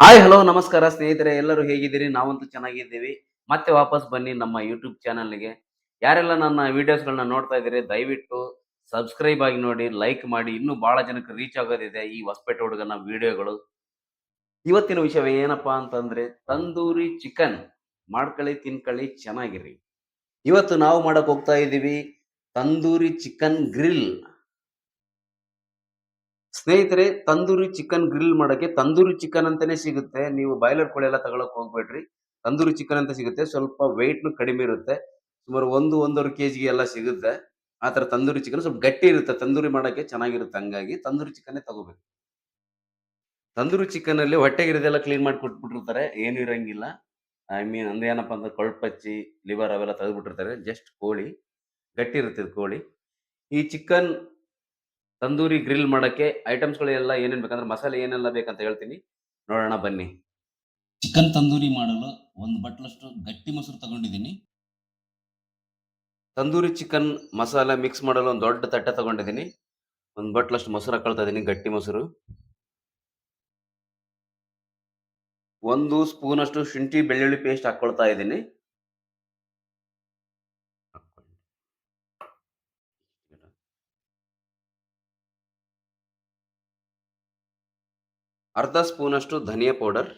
Hi hello ನಮಸ್ಕಾರ ಸ್ನೇಹಿತರೆ, ಎಲ್ಲರೂ ಹೇಗಿದ್ದೀರಿ? ನಾವಂತೂ ಚೆನ್ನಾಗಿದ್ದೀವಿ. ಮತ್ತೆ ವಾಪಸ್ ಬನ್ನಿ ನಮ್ಮ ಯೂಟ್ಯೂಬ್ ಚಾನಲ್ಗೆ ಯಾರೆಲ್ಲ ನನ್ನ ವಿಡಿಯೋಸ್ಗಳನ್ನ ನೋಡ್ತಾ ಇದ್ದೀರಿ, ದಯವಿಟ್ಟು ಸಬ್ಸ್ಕ್ರೈಬ್ ಆಗಿ ನೋಡಿ ಲೈಕ್ ಮಾಡಿ. ಇನ್ನೂ ಬಹಳ ಜನಕ್ಕೆ ರೀಚ್ ಆಗೋದಿದೆ ಈ ಹೊಸಪೇಟೆ ಹುಡುಗನ ವಿಡಿಯೋಗಳು ಇವತ್ತಿನ ವಿಷಯ ಏನಪ್ಪಾ ಅಂತಂದ್ರೆ, ತಂದೂರಿ ಚಿಕನ್ ಮಾಡ್ಕೊಳ್ಳಿ ತಿನ್ಕೊಳ್ಳಿ ಚೆನ್ನಾಗಿರಿ. ಇವತ್ತು ನಾವು ಮಾಡಕ್ ಹೋಗ್ತಾ ಇದ್ದೀವಿ ತಂದೂರಿ ಚಿಕನ್ ಗ್ರಿಲ್ ಸ್ನೇಹಿತರೆ, ತಂದೂರಿ ಚಿಕನ್ ಗ್ರಿಲ್ ಮಾಡೋಕ್ಕೆ ತಂದೂರಿ ಚಿಕನ್ ಅಂತಾನೆ ಸಿಗುತ್ತೆ. ನೀವು ಬಾಯ್ಲರ್ ಕೋಳಿ ಎಲ್ಲ ತಗೊಳಕ್ ಹೋಗ್ಬೇಡ್ರಿ. ತಂದೂರಿ ಚಿಕನ್ ಅಂತ ಸಿಗುತ್ತೆ. ಸ್ವಲ್ಪ ವೆಯ್ಟ್ನು ಕಡಿಮೆ ಇರುತ್ತೆ. ಸುಮಾರು ಒಂದು, ಒಂದೂವರೆ ಕೆಜಿಗೆ ಎಲ್ಲ ಸಿಗುತ್ತೆ. ಆ ಥರ ತಂದೂರಿ ಚಿಕನ್ ಸ್ವಲ್ಪ ಗಟ್ಟಿ ಇರುತ್ತೆ. ತಂದೂರಿ ಮಾಡೋಕ್ಕೆ ಚೆನ್ನಾಗಿರುತ್ತೆ ಹಂಗಾಗಿ ತಂದೂರಿ ಚಿಕನ್ನೇ ತಗೋಬೇಕು. ತಂದೂರಿ ಚಿಕನ್ ಅಲ್ಲಿ ಹೊಟ್ಟೆಗಿರೋದೆಲ್ಲ ಕ್ಲೀನ್ ಮಾಡಿ ಕೊಟ್ಬಿಟ್ಟಿರ್ತಾರೆ. ಏನು ಇರಂಗಿಲ್ಲ. ಐ ಮೀನ್ ಅಂದ್ರೆ ಏನಪ್ಪ ಅಂದ್ರೆ ಕೊಳ್ಪಚ್ಚಿ ಲಿವರ್ ಅವೆಲ್ಲ ತೆಗೆದ್ಬಿಟ್ಟಿರ್ತಾರೆ. ಜಸ್ಟ್ ಕೋಳಿ. ಗಟ್ಟಿ ಇರುತ್ತೆ ಕೋಳಿ. ಈ ಚಿಕನ್ ತಂದೂರಿ ಗ್ರಿಲ್ ಮಾಡೋಕ್ಕೆ ಐಟಮ್ಸ್ಗಳೆಲ್ಲ ಏನೇನು ಏನೇನ್ ಬೇಕಂದ್ರೆ ಮಸಾಲೆ ಏನೆಲ್ಲ ಬೇಕಂತ ಹೇಳ್ತೀನಿ. ನೋಡೋಣ ಬನ್ನಿ. ಚಿಕನ್ ತಂದೂರಿ ಮಾಡಲು ಒಂದು ಬಟ್ಲಷ್ಟು ಗಟ್ಟಿ ಮೊಸರು ತಗೊಂಡಿದ್ದೀನಿ. ತಂದೂರಿ ಚಿಕನ್ ಮಸಾಲೆ ಮಿಕ್ಸ್ ಮಾಡಲು ಒಂದು ದೊಡ್ಡ ತಟ್ಟೆ ತಗೊಂಡಿದ್ದೀನಿ. ಒಂದು ಬಟ್ಲಷ್ಟು ಮೊಸರು ಹಾಕೊಳ್ತಾ ಇದ್ದೀನಿ ಗಟ್ಟಿ ಮೊಸರು. ಒಂದು ಸ್ಪೂನಷ್ಟು ಶುಂಠಿ ಬೆಳ್ಳುಳ್ಳಿ ಪೇಸ್ಟ್ ಹಾಕ್ಕೊಳ್ತಾ ಇದ್ದೀನಿ. ಅರ್ಧ ಸ್ಪೂನಷ್ಟು ಧನಿಯಾ ಪೌಡರ್,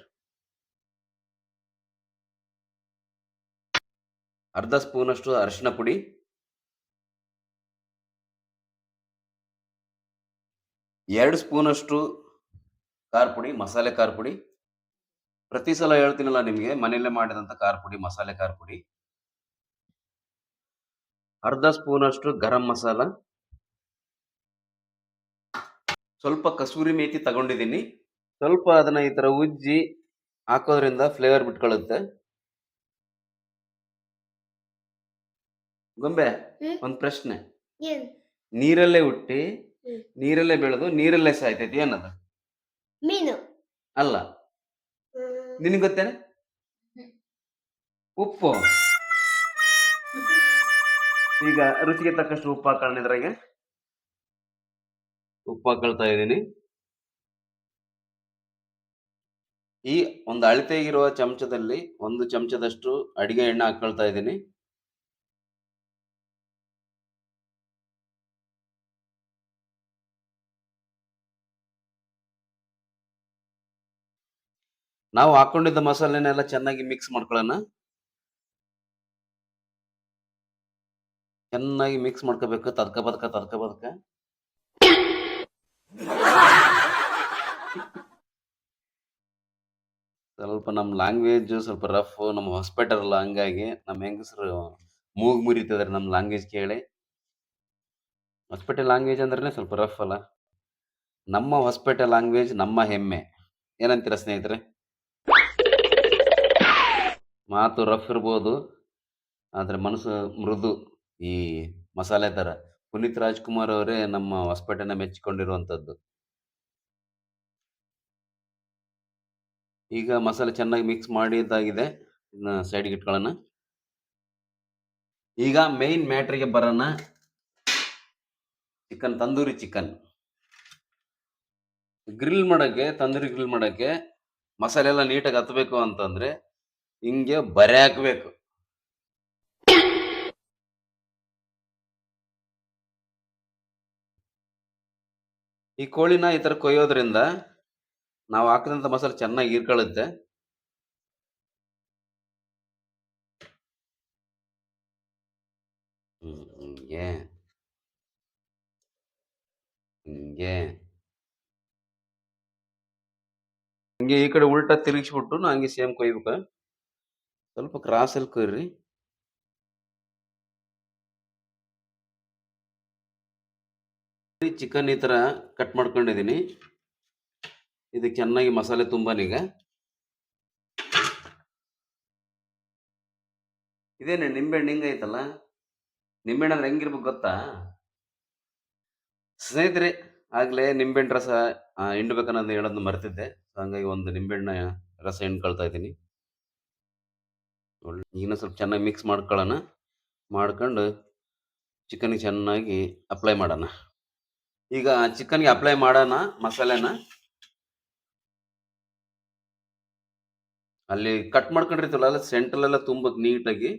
ಅರ್ಧ ಸ್ಪೂನಷ್ಟು ಅರಿಶಿನ ಪುಡಿ, ಎರಡು ಸ್ಪೂನ್ ಅಷ್ಟು ಖಾರ ಪುಡಿ, ಮಸಾಲೆ ಖಾರ ಪುಡಿ. ಪ್ರತಿ ಸಲ ಹೇಳ್ತೀನಲ್ಲ ನಿಮಗೆ, ಮನೆಯಲ್ಲೇ ಮಾಡಿದಂಥ ಖಾರ ಪುಡಿ, ಮಸಾಲೆ ಖಾರ ಪುಡಿ. ಅರ್ಧ ಸ್ಪೂನ್ ಅಷ್ಟು ಗರಂ ಮಸಾಲ. ಸ್ವಲ್ಪ ಕಸೂರಿ ಮೇತಿ ತಗೊಂಡಿದ್ದೀನಿ. ಸ್ವಲ್ಪ ಅದನ್ನ ಈ ತರ ಉಜ್ಜಿ ಹಾಕೋದ್ರಿಂದ ಫ್ಲೇವರ್ ಬಿಟ್ಕೊಳ್ಳುತ್ತೆ ಗೊಂಬೆ ಒಂದು ಒಂದ್ ಪ್ರಶ್ನೆ. ನೀರಲ್ಲೇ ಹುಟ್ಟಿ ನೀರಲ್ಲೇ ಬೆಳೆದು ನೀರಲ್ಲೇ ಸಾಯ್ತೈತಿ ಏನದು ಮೀನು. ಅಲ್ಲ. ನಿನಗೆ ಗೊತ್ತೇನೆ? ಉಪ್ಪು. ಈಗ ರುಚಿಗೆ ತಕ್ಕಷ್ಟು ಉಪ್ಪು ಹಾಕೊಳ್ಳೋಣ ಇದ್ರಾಗೆ. ಉಪ್ಪು ಹಾಕೊಳ್ತಾ ಇದ್ದೀನಿ. ಈ ಒಂದು ಅಳತೆಗಿರುವ ಚಮಚದಲ್ಲಿ ಒಂದು ಚಮಚದಷ್ಟು ಅಡಿಗೆ ಎಣ್ಣೆ ಹಾಕೊಳ್ತಾ ಇದ್ದೀನಿ. ನಾವು ಹಾಕೊಂಡಿದ್ದ ಮಸಾಲೆನೆಲ್ಲ ಚೆನ್ನಾಗಿ ಮಿಕ್ಸ್ ಮಾಡ್ಕೊಳ್ಳೋಣ. ಚೆನ್ನಾಗಿ ಮಿಕ್ಸ್ ಮಾಡ್ಕೋಬೇಕು. ತದ್ಕ ಬದಕ, ತದ್ಕ ಬದ್ಕ. ಸ್ವಲ್ಪ ನಮ್ಮ ಲ್ಯಾಂಗ್ವೇಜ್ ಸ್ವಲ್ಪ ರಫ್ ನಮ್ಮ ಹಾಸ್ಪಿಟಲ್ ಅಲ್ಲ ಹಂಗಾಗಿ ನಮ್ಮ ಹೆಂಗಸರು ಮೂಗ್ ಮುರಿತಿದಾರೆ ನಮ್ಮ ಲ್ಯಾಂಗ್ವೇಜ್ ಕೇಳಿ. ಹಾಸ್ಪಿಟಲ್ ಲ್ಯಾಂಗ್ವೇಜ್ ಅಂದ್ರೆ ಸ್ವಲ್ಪ ರಫ್ ಅಲ್ಲ. ನಮ್ಮ ಹಾಸ್ಪಿಟಲ್ ಲ್ಯಾಂಗ್ವೇಜ್ ನಮ್ಮ ಹೆಮ್ಮೆ. ಏನಂತೀರ ಸ್ನೇಹಿತರೆ? ಮಾತು ರಫ್ ಇರ್ಬೋದು, ಆದರೆ ಮನಸ್ಸು ಮೃದು ಈ ಮಸಾಲೆ ಥರ ಪುನೀತ್ ರಾಜ್ಕುಮಾರ್ ಅವರೇ ನಮ್ಮ ಹೊಸಪೇಟೆನ ಮೆಚ್ಚಿಕೊಂಡಿರುವಂಥದ್ದು ಈಗ ಮಸಾಲೆ ಚೆನ್ನಾಗಿ ಮಿಕ್ಸ್ ಮಾಡಿದ್ದಾಗಿದೆ. ಇದನ್ನ ಸೈಡ್ಗೆ ಇಟ್ಕೊಳ್ಳೋಣ. ಈಗ ಮೇನ್ ಮ್ಯಾಟ್ರಿಗೆ ಬರೋಣ. ಚಿಕನ್ ತಂದೂರಿ ಚಿಕನ್ ಗ್ರಿಲ್ ಮಾಡೋಕ್ಕೆ, ತಂದೂರಿ ಗ್ರಿಲ್ ಮಾಡೋಕ್ಕೆ ಮಸಾಲೆ ಎಲ್ಲ ನೀಟಾಗಿ ಹತ್ತಬೇಕು ಅಂತಂದರೆ ಹಿಂಗೆ ಬರೆ ಹಾಕಬೇಕು. ಈ ಕೋಳಿನ ಈ ಥರ ಕೊಯ್ಯೋದ್ರಿಂದ ನಾವು ಹಾಕಿದಂಥ ಮಸಾಲೆ ಚೆನ್ನಾಗಿ ಹೀರ್ಕೊಳ್ಳುತ್ತೆ ಹಿಂಗೆ. ಹಿಂಗೆ. ಹಿಂಗೆ ಈ ಕಡೆ ಉಲ್ಟಾ ತಿರುಗಿಸ್ಬಿಟ್ಟು ನಾ ಹಂಗೆ ಸೇಮ್ ಕೊಯ್ಬೇಕು. ಸ್ವಲ್ಪ ಕ್ರಾಸ್ ಅಲ್ಲಿ ಕೊಯ್ರಿ. ಚಿಕನ್ ಈ ಥರ ಕಟ್ ಮಾಡ್ಕೊಂಡಿದೀನಿ ಇದಕ್ಕೆ ಚೆನ್ನಾಗಿ ಮಸಾಲೆ ತುಂಬಾನೀಗ ಇದೇನೆ ನಿಂಬೆಹಣ್ಣು ಹಿಂಗೈತಲ್ಲ ನಿಂಬೆಹಣ್ಣು ಅಂದ್ರೆ ಹೆಂಗಿರ್ಬೇಕು ಗೊತ್ತಾ? ಸ್ನೇಹಿತರೆ, ಆಗ್ಲೇ ನಿಂಬೆಹಣ್ಣು ರಸ ಹಿಂಡ್ಬೇಕನ್ನೋದು ಹೇಳೋದು ಮರ್ತಿದ್ದೆ. ಹಂಗಾಗಿ ಒಂದು ನಿಂಬೆಹಣ್ಣ ರಸ ಹಿಂಡ್ಕೊಳ್ತಾ ಇದ್ದೀನಿ. ಒಳ್ಳೆ ಈಗ ಸ್ವಲ್ಪ ಚೆನ್ನಾಗಿ ಮಿಕ್ಸ್ ಮಾಡ್ಕೊಳ್ಳೋಣ. ಮಾಡ್ಕೊಂಡು ಚಿಕನ್ಗೆ ಚೆನ್ನಾಗಿ ಅಪ್ಲೈ ಮಾಡೋಣ. ಈಗ ಚಿಕನ್ಗೆ ಅಪ್ಲೈ ಮಾಡೋಣ ಮಸಾಲೆನ. ಅಲ್ಲಿ ಕಟ್ ಮಾಡ್ಕೊಂಡಿರ್ತೀವಲ್ಲ ಅಲ್ಲ ಸೆಂಟ್ರಲ್ ಎಲ್ಲ ತುಂಬಕ್ ನೀಟಾಗಿ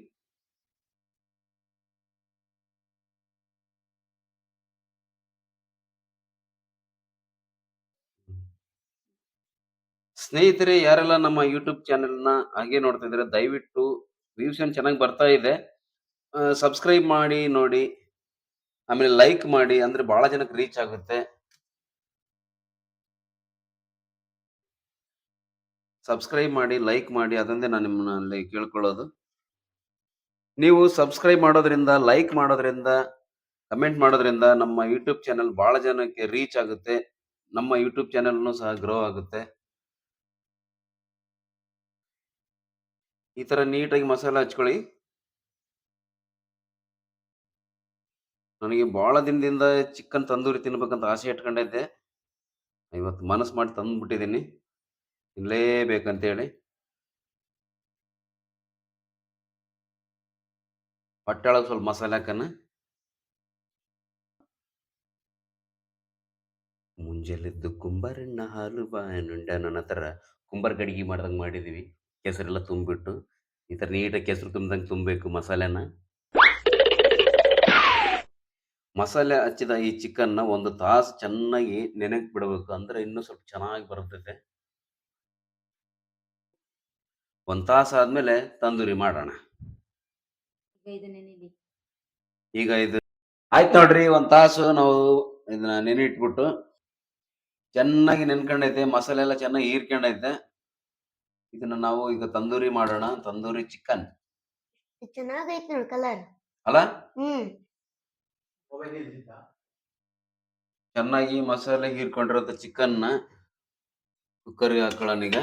ಸ್ನೇಹಿತರೆ, ಯಾರೆಲ್ಲ ನಮ್ಮ ಯೂಟ್ಯೂಬ್ ಚಾನೆಲ್ನ ಹಾಗೆ ನೋಡ್ತಾ ಇದ್ರೆ ದಯವಿಟ್ಟು ವ್ಯೂಸ್ ಚೆನ್ನಾಗಿ ಬರ್ತಾ ಇದೆ ಸಬ್ಸ್ಕ್ರೈಬ್ ಮಾಡಿ, ನೋಡಿ. ಆಮೇಲೆ ಲೈಕ್ ಮಾಡಿ, ಅಂದ್ರೆ ಬಹಳ ಜನಕ್ಕೆ ರೀಚ್ ಆಗುತ್ತೆ. ಸಬ್ಸ್ಕ್ರೈಬ್ ಮಾಡಿ ಲೈಕ್ ಮಾಡಿ, ಅದೊಂದೇ ನಾನು ನಿಮ್ಮಲ್ಲಿ ಕೇಳ್ಕೊಳ್ಳೋದು. ನೀವು ಸಬ್ಸ್ಕ್ರೈಬ್ ಮಾಡೋದ್ರಿಂದ ಲೈಕ್ ಮಾಡೋದ್ರಿಂದ ಕಮೆಂಟ್ ಮಾಡೋದ್ರಿಂದ ನಮ್ಮ ಯೂಟ್ಯೂಬ್ ಚಾನೆಲ್ ಬಹಳ ಜನಕ್ಕೆ ರೀಚ್ ಆಗುತ್ತೆ. ನಮ್ಮ ಯೂಟ್ಯೂಬ್ ಚಾನಲ್ನು ಸಹ ಗ್ರೋ ಆಗುತ್ತೆ. ಈ ಥರ ನೀಟಾಗಿ ಮಸಾಲೆ ಹಚ್ಕೊಳ್ಳಿ. ನನಗೆ ಬಹಳ ದಿನದಿಂದ ಚಿಕನ್ ತಂದೂರಿ ತಿನ್ಬೇಕಂತ ಆಸೆ ಇಟ್ಕೊಂಡಿದ್ದೆ. ಇವತ್ತು ಮನಸ್ಸು ಮಾಡಿ ತಂದ್ಬಿಟ್ಟಿದ್ದೀನಿ. ತಿನ್ಲೇಬೇಕಂತೇಳಿ ಹೇಳಿ ಒಳಗೆ ಸ್ವಲ್ಪ ಮಸಾಲೆ ಹಾಕನ. ಮುಂಜಾನೆದ್ದು ಕುಂಬಾರಣ್ಣ ಹಾಲು ಬಾನುಂಡ ನನ್ನ ಹತ್ರ ಕುಂಬಾರ ಗಡಿಗೆ ಮಾಡ್ದಂಗೆ ಮಾಡಿದೀವಿ. ಕೆಸರೆಲ್ಲ ತುಂಬಿಬಿಟ್ಟು ಈ ಥರ ನೀಟಾಗಿ ಕೆಸರು ತುಂಬ್ದಂಗೆ ತುಂಬಬೇಕು ಮಸಾಲೆನ. ಮಸಾಲೆ ಹಚ್ಚಿದ ಈ ಚಿಕನ್ನ ಒಂದು ತಾಸು ಚೆನ್ನಾಗಿ ನೆನೆಕ್ ಬಿಡಬೇಕು ಅಂದ್ರೆ ಇನ್ನೂ ಸ್ವಲ್ಪ ಚೆನ್ನಾಗಿ ಬರ್ತೈತೆ. ಒಂದು ತಾಸು ಆದ್ಮೇಲೆ ತಂದೂರಿ ಮಾಡೋಣ. ಈಗ ಇದು ಆಯ್ತು ನೋಡ್ರಿ ಒಂದ್ ತಾಸು ನಾವು ಇದನ್ನ ನೆನೆ ಇಟ್ಬಿಟ್ಟು ಚೆನ್ನಾಗಿ ನೆನ್ಕೊಂಡೈತೆ ಮಸಾಲೆ ಎಲ್ಲ ಚೆನ್ನಾಗಿ ಹೀರ್ಕೊಂಡೈತೆ. ಇದನ್ನ ನಾವು ಈಗ ತಂದೂರಿ ಮಾಡೋಣ ತಂದೂರಿ ಚಿಕನ್. ಚೆನ್ನಾಗೈತೆ ನೋಡ್ ಕಲರ್ ಅಲ್ಲ? ಚೆನ್ನಾಗಿ ಮಸಾಲೆ ಹೀರ್ಕೊಂಡಿರೋ ಚಿಕನ್ ಕುಕ್ಕರ್ಗೆ ಹಾಕೊಳ್ಳೋಣ ಈಗ.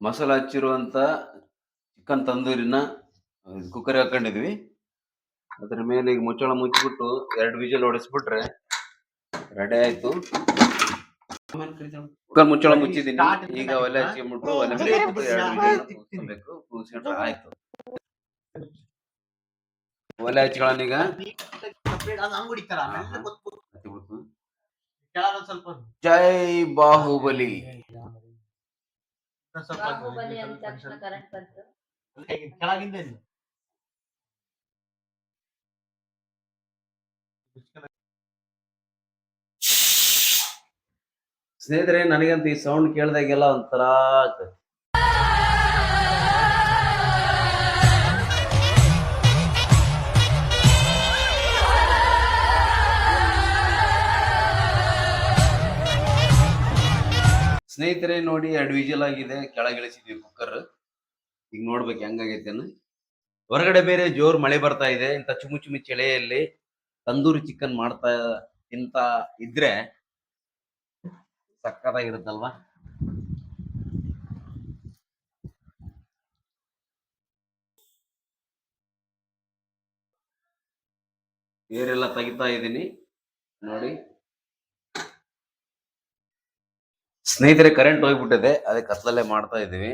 ಮಸಾಲೆ ಹಚ್ಚಿರುವಂತ ಚಿಕನ್ ತಂದೂರಿನ ಕುಕ್ಕರ್ ಹಾಕೊಂಡಿದ್ವಿ. ಅದ್ರ ಮೇಲೆ ಈಗ ಮುಚ್ಚಳ ಮುಚ್ಚಿಬಿಟ್ಟು ಎರಡು ವಿಜಲ್ ಹೊಡೆಸ್ಬಿಟ್ರೆ ರೆಡಿ ಆಯ್ತು. ಕುಕ್ಕರ್ ಮುಚ್ಚಳ ಮುಚ್ಚಿದೀನಿ ಈಗ ಒಲೆ ಹಚ್ಕೊಂಡ್ಬಿಟ್ಟು ಒಲೆ ಮೇಲೆ ಇಟ್ಬಿಟ್ಟು ಎರಡು ವಿಜಲ್ ಕೂಗಿಸ್ಬೇಕು ಕೂಗಿಸ್ಕೊಂಡ್ರೆ ಆಯ್ತು. ಒಲೆ ಹಚ್ಕೊಳ್ಳೋಣ ಈಗ. ಜೈ ಬಾಹುಬಲಿ. ಬಾಹುಬಲಿ ಅಂದ ತಕ್ಷಣ ಕರೆಂಟ್ ಬಂತು ಕೆಳಗಿಂದ ಇಲ್ಲ. ಸ್ನೇಹಿತರೆ ನನಗಂತ ಈ ಸೌಂಡ್ ಕೇಳಿದಾಗೆಲ್ಲ ಒಂಥರ ಆಗ್ತದೆ ಸ್ನೇಹಿತರೆ ನೋಡಿ ಎರಡು ವಿಜಲ್ ಆಗಿದೆ, ಕೆಳಗಿಳಿಸಿದ್ವಿ ಕುಕ್ಕರ್. ಈಗ ನೋಡ್ಬೇಕು ಹೆಂಗಾಗೈತೆ ಹೊರಗಡೆ ಬೇರೆ ಜೋರ್ ಮಳೆ ಬರ್ತಾ ಇದೆ. ಇಂಥ ಚುಮು ಚುಮಿ ಚಳಿಯಲ್ಲಿ ತಂದೂರಿ ಚಿಕನ್ ಮಾಡ್ತಾ ಇಂತ ಇದ್ರೆ ಸಕ್ಕತ್ತಾಗಿರುತ್ತಲ್ವಾ? ಏರೆಲ್ಲ ತೆಗಿತಾ ಇದ್ದೀನಿ. ನೋಡಿ. ಸ್ನೇಹಿತರೆ ಕರೆಂಟ್ ಹೋಗ್ಬಿಟ್ಟಿದೆ. ಅದೇ ಕತ್ಲಲ್ಲೇ ಮಾಡ್ತಾ ಇದ್ದೀವಿ.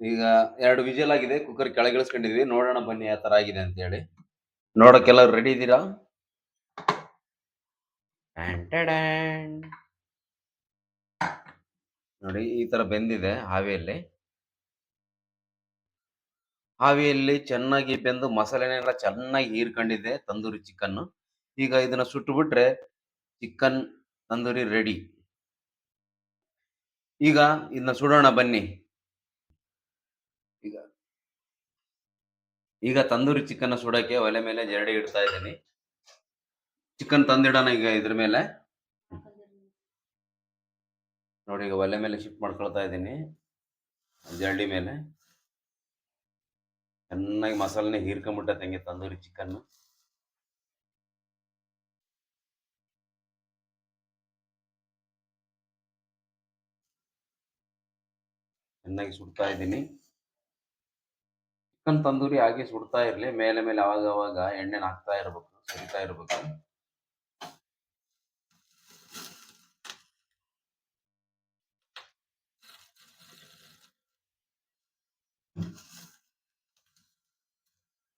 ಈಗ ಎರಡು ವಿಜಲ್ ಆಗಿದೆ. ಕುಕ್ಕರ್ ಕೆಳಗಿಳಿಸ್ಕೊಂಡಿದ್ವಿ. ನೋಡೋಣ ಬನ್ನಿ ಯಾವ ತರ ಆಗಿದೆ ಅಂತ ಹೇಳಿ. ನೋಡೋಕೆಲ್ಲ ರೆಡಿ ಇದ್ದೀರಾ? ನೋಡಿ, ಈ ತರ ಬೆಂದಿದೆ ಹಾವಿಯಲ್ಲಿ. ಹಾವಿಯಲ್ಲಿ ಚೆನ್ನಾಗಿ ಬೆಂದು ಮಸಾಲೆನೆಲ್ಲ ಚೆನ್ನಾಗಿ ಹೀರ್ಕೊಂಡಿದೆ ತಂದೂರಿ ಚಿಕನ್ ಈಗ ಇದನ್ನ ಸುಟ್ಟು ಬಿಟ್ರೆ ಚಿಕನ್ ತಂದೂರಿ ರೆಡಿ ಈಗ ಇದನ್ನ ಸುಡೋಣ ಬನ್ನಿ. ಈಗ. ಈಗ ತಂದೂರಿ ಚಿಕನ್ ಸುಡಕ್ಕೆ ಒಲೆ ಮೇಲೆ ಜರಡಿ ಇಡ್ತಾ ಇದ್ದೀನಿ. ಚಿಕನ್ ತಂದಿಡೋಣ ಈಗ ಇದ್ರ ಮೇಲೆ. ನೋಡಿ, ಈಗ ಒಲೆ ಮೇಲೆ ಶಿಫ್ಟ್ ಮಾಡ್ಕೊಳ್ತಾ ಇದ್ದೀನಿ. ಜರಡಿ ಮೇಲೆ. ಚೆನ್ನಾಗಿ ಮಸಾಲೆನೇ ಹೀರ್ಕೊಂಬಿಟ್ಟೈತೆ ಹಂಗೆ ತಂದೂರಿ ಚಿಕನ್ ಚೆನ್ನಾಗಿ ಸುಡ್ತಾ ಇದ್ದೀನಿ. ಚಿಕನ್ ತಂದೂರಿ ಹಾಗೆ ಸುಡ್ತಾ ಇರಲಿ. ಮೇಲೆ ಮೇಲೆ ಅವಾಗ ಅವಾಗ ಎಣ್ಣೆ ಹಾಕ್ತಾ ಇರಬೇಕು, ಸುರಿತಾ ಇರಬೇಕು.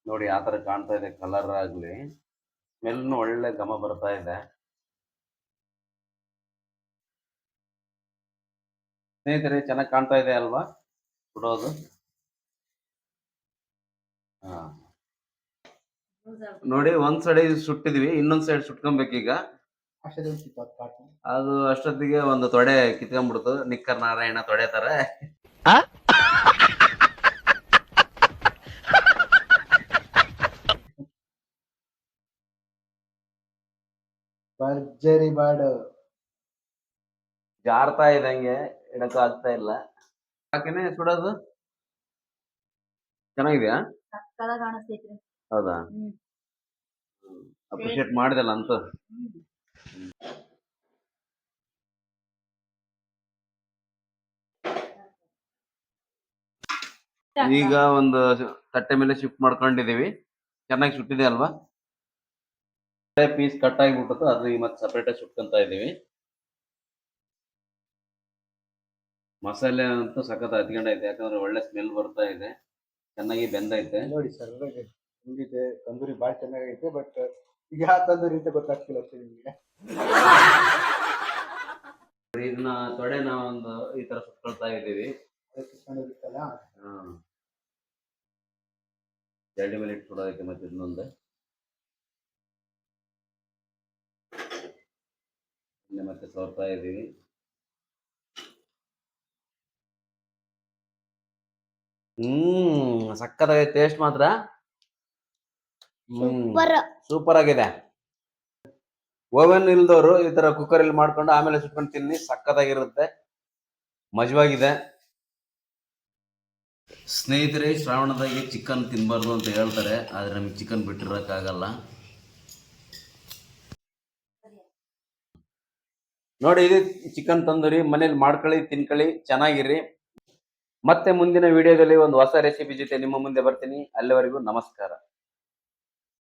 ನೋಡಿ, ಆ ಥರ ಕಾಣ್ತಾ ಇದೆ ಕಲರ್ ಆಗಲಿ. ಸ್ಮೆಲ್ನು ಒಳ್ಳೆ ಘಮ ಬರ್ತಾ ಇದೆ. ಸ್ನೇಹಿತರೆ ಚೆನ್ನಾಗಿ ಕಾಣ್ತಾ ಇದೆ ಅಲ್ವಾ? ಸುಡೋದು ಹಾ. ನೋಡಿ ಒಂದ್ ಸೈಡ್ ಸುಟ್ಟಿದ್ವಿ ಇನ್ನೊಂದ್ ಸೈಡ್ ಸುಟ್ಕೊಬೇಕೀಗ. ಅದು ಅಷ್ಟೊತ್ತಿಗೆ ಒಂದು ತೊಡೆ ಕಿತ್ಕೊಂಡ್ಬಿಡ್ತು. ನಿಕ್ಕರ್ ನಾರಾಯಣ ತೊಡೆ ತರ. ಭರ್ಜರಿ ಬಾಡು ಜಾರ್ತಾ ಇದ್ದಂಗೆ. ಇಡಕ್ಕೂ ಆಗ್ತಾ ಇಲ್ಲ. ಯಾಕೆನೆ ಸುಡೋದು? ಚೆನ್ನಾಗಿದ್ಯಾ? ಕಾಣಿಸ್ತೈತ್ರಿ. ಹೌದಾ? ಹ್ಮ್. ಅಪ್ರಿಶಿಯೇಟ್ ಮಾಡಿದಲ್ಲ ಅಂತ. ಈಗ ಒಂದು ತಟ್ಟೆ ಮೇಲೆ ಶಿಫ್ಟ್ ಮಾಡ್ಕೊಂಡಿದೀವಿ ಚೆನ್ನಾಗಿ ಸುಟ್ಟಿದೆ ಅಲ್ವಾ? ಪೀಸ್ ಕಟ್ ಆಗಿಬಿಟ್ಟು ಅದು ಈಗ ಮತ್ತೆ ಸಪ್ರೇಟ್ ಆಗಿ ಸುಟ್ಕೊಂತ ಇದೀವಿ. ಮಸಾಲೆ ಅಂತೂ ಸಖತ್ ಹತ್ಕೊಂಡೈತೆ ಯಾಕಂದ್ರೆ ಒಳ್ಳೆ ಸ್ಮೆಲ್ ಬರ್ತಾ ಇದೆ. ಚೆನ್ನಾಗಿ ಬೆಂದೈತೆ. ನೋಡಿ ಸರ್ ಹೆಂಗಿದೆ ತಂದೂರಿ ಭಾಳ ಚೆನ್ನಾಗೈತೆ ಬಟ್ ಈಗ ಯಾವ ತಂದೂರಿ ಅಂತ ಗೊತ್ತಾಗ್ತಿಲ್ಲ ಅಷ್ಟೇ ನಿಮಗೆ. ಇದನ್ನ ತೊಡೆ ನಾವೊಂದು ಈ ತರ ಸುತ್ಕೊಳ್ತಾ ಚೆನ್ನಾಗಿರುತ್ತಲ್ಲ ಜಲ್ಡಿ ಮೇಲೆ ಇಟ್ಟು ಸುಡೋದಕ್ಕೆ ಮತ್ತೆ ಇನ್ನೊಂದು. ಮತ್ತೆ ಸೋರ್ತಾ ಇದೀವಿ ಹ್ಮ್ ಸಕ್ಕತ್ತಾಗಿದೆ ಟೇಸ್ಟ್ ಮಾತ್ರ. Super super. ಆಗಿದೆ ಓವೆನ್ ಇಲ್ದವರು ಈ ತರ ಕುಕ್ಕರ್ ಅಲ್ಲಿ ಮಾಡ್ಕೊಂಡು ಆಮೇಲೆ ಸುಟ್ಕೊಂಡು ತಿನ್ನಿ ಸಕ್ಕತ್ತಾಗಿರುತ್ತೆ ಮಜವಾಗಿದೆ. ಸ್ನೇಹಿತರೆ ಶ್ರಾವಣದಾಗೆ ಚಿಕನ್ ತಿನ್ಬಾರ್ದು ಅಂತ ಹೇಳ್ತಾರೆ ಆದ್ರೆ ನಮ್ಗೆ ಚಿಕನ್ ಬಿಟ್ಟಿರೋಕ್ಕಾಗಲ್ಲ. ನೋಡಿ ಇದು ಚಿಕನ್ ತಂದೂರಿ ಮನೇಲಿ ಮಾಡ್ಕೊಳ್ಳಿ ತಿನ್ಕೊಳ್ಳಿ ಚೆನ್ನಾಗಿರಿ. ಮತ್ತೆ ಮುಂದಿನ ವಿಡಿಯೋದಲ್ಲಿ ಒಂದು ಹೊಸ ರೆಸಿಪಿ ಜೊತೆ ನಿಮ್ಮ ಮುಂದೆ ಬರ್ತೀನಿ. ಅಲ್ಲಿವರೆಗೂ ನಮಸ್ಕಾರ.